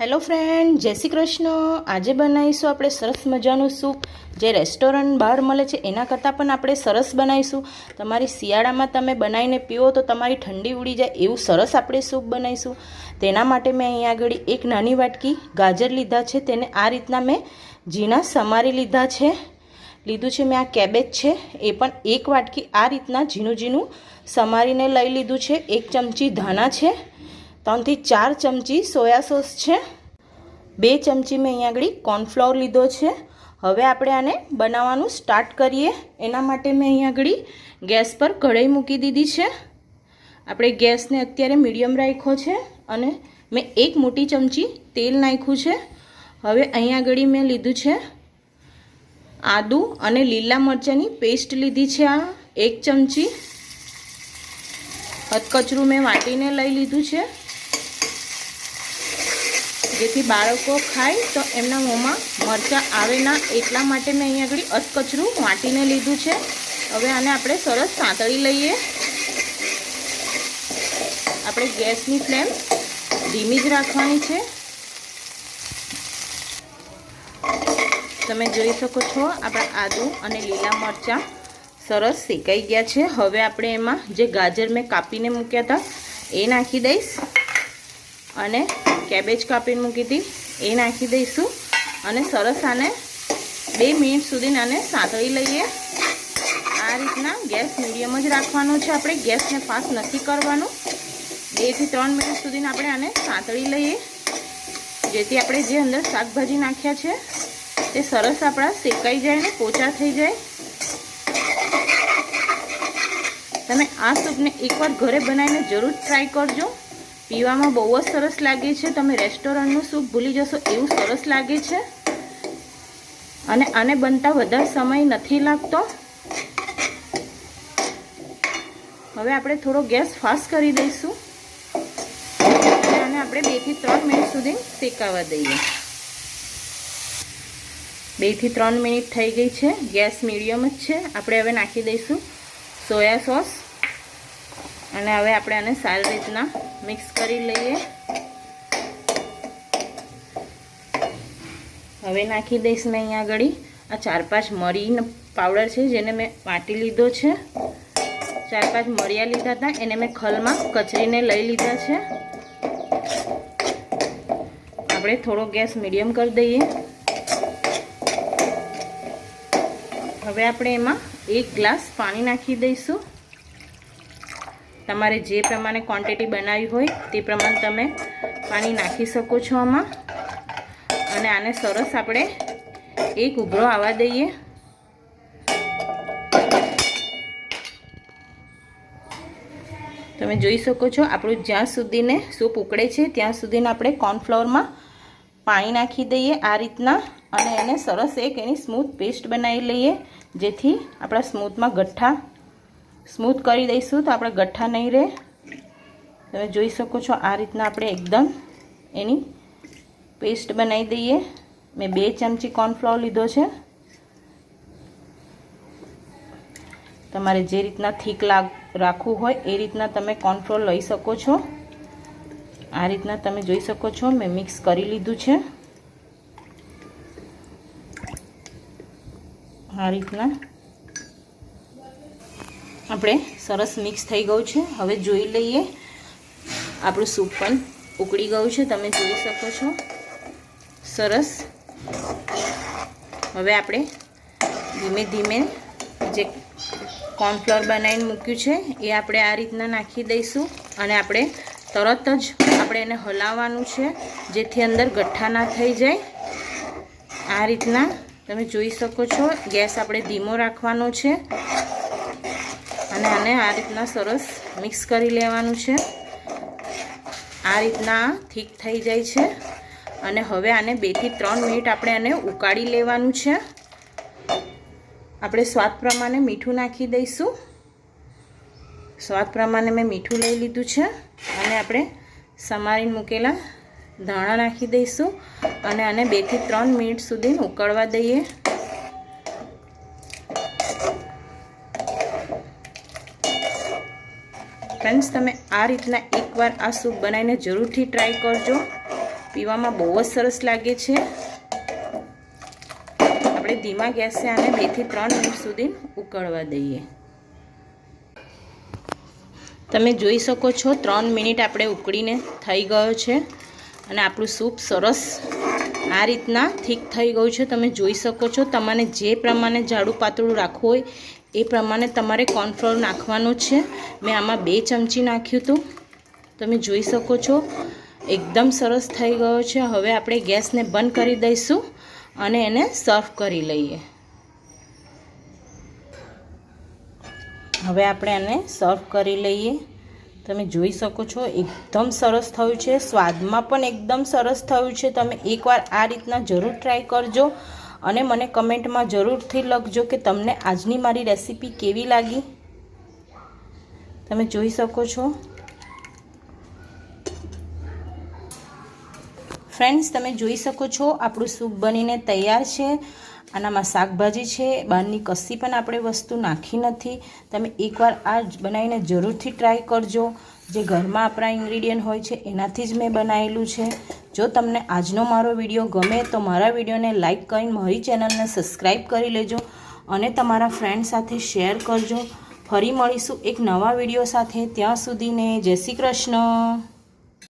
Hello friend, જય શ્રી કૃષ્ણ. આજે બનાવીશું આપણે સરસ મજાનું સૂપ. જે રેસ્ટોરન્ટ બહાર મળે છે, એના કરતાં પણ આપણે સરસ બનાવીશું. તમારી શિયાળામાં તમે બનાવીને પીવો તો તમારી ઠંડી ઉડી જાય એવું સરસ આપણે સૂપ બનાવીશું. તેના માટે મેં અહીંયા આગળ એક નાની વાટકી ગાજર લીધા છે, તેને આ રીતના મેં ઝીણા સમારી લીધા છે. લીધું છે મેં આ કેબેજ છે, એ પણ એક વાટકી આ રીતના ઝીણું ઝીણું સમારીને લઈ લીધું છે. એક ચમચી ધાણા છે ત્રણથી ચાર ચમચી સોયા સોસ છે. બે ચમચી મેં અહીંયા આગળ કોર્નફ્લોર લીધો છે. હવે આપણે આને બનાવવાનું સ્ટાર્ટ કરીએ. એના માટે મેં અહીંયા આગળ ગેસ પર કઢાઈ મૂકી દીધી છે. આપણે ગેસને અત્યારે મીડિયમ રાખ્યો છે અને મેં એક મોટી ચમચી તેલ નાખ્યું છે. હવે અહીંયા આગળ મેં લીધું છે આદું અને લીલા મરચાંની પેસ્ટ લીધી છે આ એક ચમચી. હથકચરું મેં વાટીને લઈ લીધું છે. જેથી બાળકો ખાય તો એમના મોંમાં મરચાં આવે ના એટલા માટે મેં અહીંયા આગળ અધકચરું વાટીને લીધું છે. હવે આને આપણે સરસ સાંતળી લઈએ. આપણે ગેસની ફ્લેમ ધીમી જ રાખવાની છે. તમે જોઈ શકો છો આપણા આદુ અને લીલા મરચાં સરસ શેકાઈ ગયા છે. હવે આપણે એમાં જે ગાજર મેં કાપીને મૂક્યા હતા, એ નાખી દઈશ. અને કેબેજ કાપીને મૂકી હતી. એ નાખી દઈશું. અને સરસ આને બે મિનિટ સુધી આને સાંતળી લઈએ. આ રીતના ગેસ મીડિયમ જ રાખવાનો છે આપણે. ગેસને ફાસ્ટ નથી કરવાનું. બેથી ત્રણ મિનિટ સુધી આપણે આને સાંતળી લઈએ. જેથી આપણે જે અંદર શાકભાજી નાખ્યા છે, તે સરસ આપણા શેકાઈ જાય ને પોચા થઈ જાય. તમે આ સૂપને એકવાર ઘરે બનાવીને જરૂર ટ્રાય કરજો. પીવામાં બહુ જ સરસ લાગે છે. તમે રેસ્ટોરન્ટનું સૂપ ભૂલી જશો, એવું સરસ લાગે છે. અને આને બનતા વધારે સમય નથી લાગતો. હવે આપણે થોડો ગેસ ફાસ્ટ કરી દઈશું. અને આપણે બેથી ત્રણ મિનિટ સુધી શેકાવા દઈએ. બેથી ત્રણ મિનિટ થઈ ગઈ છે. ગેસ મીડિયમ જ છે. આપણે હવે નાખી દઈશું સોયા સોસ. અને હવે આપણે આને સારી રીતના મિક્સ કરી લઈએ. હવે નાખી દઈશ મેં અહીંયા આગળ આ ચાર પાંચ મરીનો પાવડર છે, જેને મેં વાટી લીધો છે. ચાર પાંચ મરિયા લીધા હતા, એને મેં ખલમાં કચરીને લઈ લીધા છે. આપણે થોડો ગેસ મીડિયમ કરી દઈએ. હવે આપણે એમાં એક ગ્લાસ પાણી નાખી દઈશું. તમારે જે પ્રમાણે ક્વોન્ટિટી બનાવી હોય તે પ્રમાણે તમે પાણી નાખી શકો છો આમાં. અને આને સરસ આપણે એક ઉભરો આવવા દઈએ. તમે જોઈ શકો છો આપણું જ્યાં સુધીને સૂપ ઉકળે છે ત્યાં સુધીને આપણે કોર્નફ્લોરમાં પાણી નાખી દઈએ આ રીતના. અને એને સરસ એક એની સ્મૂથ પેસ્ટ બનાવી લઈએ, જેથી આપણા સ્મૂથમાં ગઠ્ઠા સ્મૂથ કરી દઈશું તો આપણે ગઠ્ઠા નહીં રહે. તમે જોઈ શકો છો આ રીતના આપણે એકદમ એની પેસ્ટ બનાવી દઈએ. મેં બે ચમચી કોર્નફ્લોર લીધો છે. તમારે જે રીતના થીક લાગ રાખવું હોય એ રીતના તમે કોર્નફ્લોર લઈ શકો છો. આ રીતના તમે જોઈ શકો છો મેં મિક્સ કરી લીધું છે. આ રીતના આપણે સરસ મિક્સ થઈ ગયું છે. હવે જોઈ લઈએ. આપણું સૂપ પણ ઉકળી ગયું છે. તમે જોઈ શકો છો. સરસ. હવે આપણે ધીમે ધીમે જે કોર્નફ્લોર બનાવીને મૂક્યું છે, એ આપણે આ રીતના નાખી દઈશું અને આપણે તરત જ આપણે એને હલાવવાનું છે, જેથી અંદર ગઠ્ઠા ના થઈ જાય. આ રીતના તમે જોઈ શકો છો. ગેસ આપણે ધીમો રાખવાનો છે. અને આને આ રીતના સરસ મિક્સ કરી લેવાનું છે. આ રીતના થીક થઈ જાય છે. અને હવે આને બેથી ત્રણ મિનિટ આપણે આને ઉકાળી લેવાનું છે. આપણે સ્વાદ પ્રમાણે મીઠું નાખી દઈશું. સ્વાદ પ્રમાણે મેં મીઠું લઈ લીધું છે. અને આપણે સમારીને મૂકેલા ધાણા નાખી દઈશું. અને આને બેથી ત્રણ મિનિટ સુધી ઉકળવા દઈએ. ફ્રેન્ડ્સ, તમે આ રીતના એકવાર આ સૂપ બનાવીને જરૂરથી ટ્રાય કરજો. પીવામાં બહુ જ સરસ લાગે છે. આપણે ધીમા ગેસે આને બેથી ત્રણ મિનિટ સુધી ઉકળવા દઈએ. તમે જોઈ શકો છો, ત્રણ મિનિટ આપણે ઉકળીને થઈ ગયો છે અને આપણું સૂપ સરસ આ રીતના થીક થઈ ગયું છે. તમે જોઈ શકો છો, તમારે જે પ્રમાણે જાડું પાતળું રાખવું હોય એ પ્રમાણે તમારે કોર્નફ્લોર નાખવાનું છે. મેં આમાં બે ચમચી નાખ્યું હતું. તમે જોઈ શકો છો, એકદમ સરસ થઈ ગયો છે. હવે આપણે ગેસને બંધ કરી દઈશું અને એને સર્વ કરી લઈએ. હવે આપણે આને સર્વ કરી લઈએ. તમે જોઈ શકો છો, એકદમ સરસ થયું છે. સ્વાદમાં પણ એકદમ સરસ થયું છે. તમે એકવાર આ રીતના જરૂર ટ્રાય કરજો. અને મને કમેન્ટમાં જરૂરથી લખજો કે તમને આજની મારી રેસીપી કેવી લાગી. તમે જોઈ શકો છો. ફ્રેન્ડ્સ, તમે જોઈ શકો છો, આપણું સૂપ બનીને તૈયાર છે. આનામાં શાકભાજી છે. બહારની કશી પણ આપણે વસ્તુ નાખી નથી. તમે એકવાર આ બનાવીને જરૂરથી ટ્રાય કરજો. જે ઘરમાં આપણા ઇન્ગ્રીડિયન્ટ હોય છે, એનાથી જ મેં બનાવેલું છે. જો તમને આજનો મારો વીડિયો ગમે તો મારા વિડીયોને લાઇક કરીને મારી ચેનલને સબસ્ક્રાઈબ કરી લેજો અને તમારા ફ્રેન્ડ સાથે શેર કરજો. ફરી મળીશું એક નવા વીડિયો સાથે. ત્યાં સુધીને જય શ્રી કૃષ્ણ.